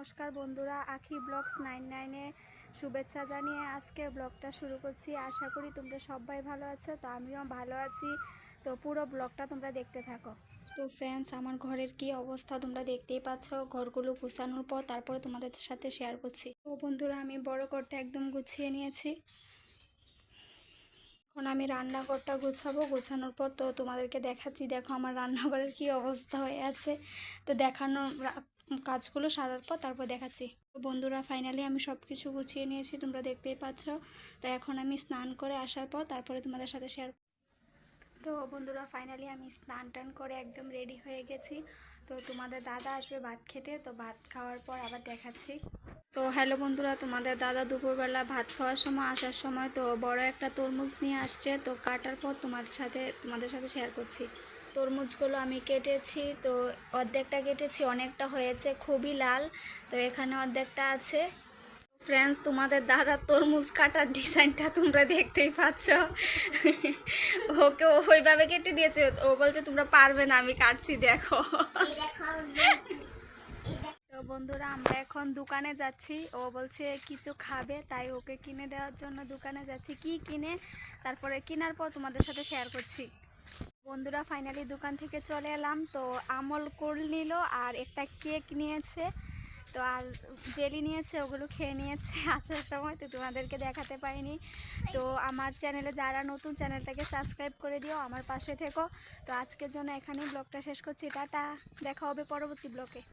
নমস্কার বন্ধুরা, আখি ব্লগস নাইন নাইনে শুভেচ্ছা জানিয়ে আজকের ব্লগটা শুরু করছি। আশা করি তোমরা সবাই ভালো আছো, তো আমিও ভালো আছি। তো পুরো ব্লগটা তোমরা দেখতে থাকো। তো ফ্রেন্ডস আমার ঘরের কি অবস্থা তোমরা দেখতেই পাচ্ছ। ঘরগুলো গুছানোর পর তারপরে তোমাদের সাথে শেয়ার করছি। তো বন্ধুরা, আমি বড় ঘরটা একদম গুছিয়ে নিয়েছি। এখন আমি রান্নাঘরটা গুছাবো। গোছানোর পর তো তোমাদেরকে দেখাচ্ছি, দেখো আমার রান্নাঘরের কি অবস্থা হয়ে আছে। তো দেখানোর কাজগুলো সারার পর তারপর দেখাচ্ছি। বন্ধুরা ফাইনালি আমি সব কিছু গুছিয়ে নিয়েছি, তোমরা দেখতেই পাচ্ছ। তো এখন আমি স্নান করে আসার পর তারপরে তোমাদের সাথে শেয়ার তো বন্ধুরা ফাইনালি আমি স্নান টান করে একদম রেডি হয়ে গেছি। তো তোমাদের দাদা আসবে ভাত খেতে, তো ভাত খাওয়ার পর আবার দেখাচ্ছি। তো হ্যালো বন্ধুরা, তোমাদের দাদা দুপুরবেলা ভাত খাওয়ার সময়, আসার সময়, তো বড় একটা তরমুজ নিয়ে আসছে। তো কাটার পর তোমাদের সাথে তোমাদের সাথে শেয়ার করছি। তরমুজগুলো আমি কেটেছি, তো অর্ধেকটা কেটেছি, অনেকটা হয়েছে, খুবই লাল, তো এখানে অর্ধেকটা আছে। ফ্রেন্ডস তোমাদের দাদা তরমুজ কাটার ডিজাইনটা তোমরা দেখতেই পাচ্ছ। ওকে ওইভাবে কেটে দিয়েছে, ও বলছে, তোমরা পারবে না, আমি কাটছি, দেখো। তো বন্ধুরা, আমরা এখন দোকানে যাচ্ছি। ও বলছে, কিছু খাবে? তাই ওকে কিনে দেওয়ার জন্য দোকানে যাচ্ছি। কি কিনে? তারপরে কেনার পর তোমাদের সাথে শেয়ার করছি। বন্ধুরা ফাইনালি দোকান থেকে চলে এলাম। তো আমল কোল নিল আর একটা কেক নিয়েছে। তো আর জেলি নিয়েছে, ওগুলো খেয়ে নিয়েছে আসার সময়, তো তোমাদেরকে দেখাতে পারিনি তো আমার চ্যানেলে যারা নতুন চ্যানেলটাকে সাবস্ক্রাইব করে দিও, আমার পাশে থেকো। তো আজকের জন্য এখানেই ব্লগটা শেষ করছি। টাটা, দেখা হবে পরবর্তী ব্লগে।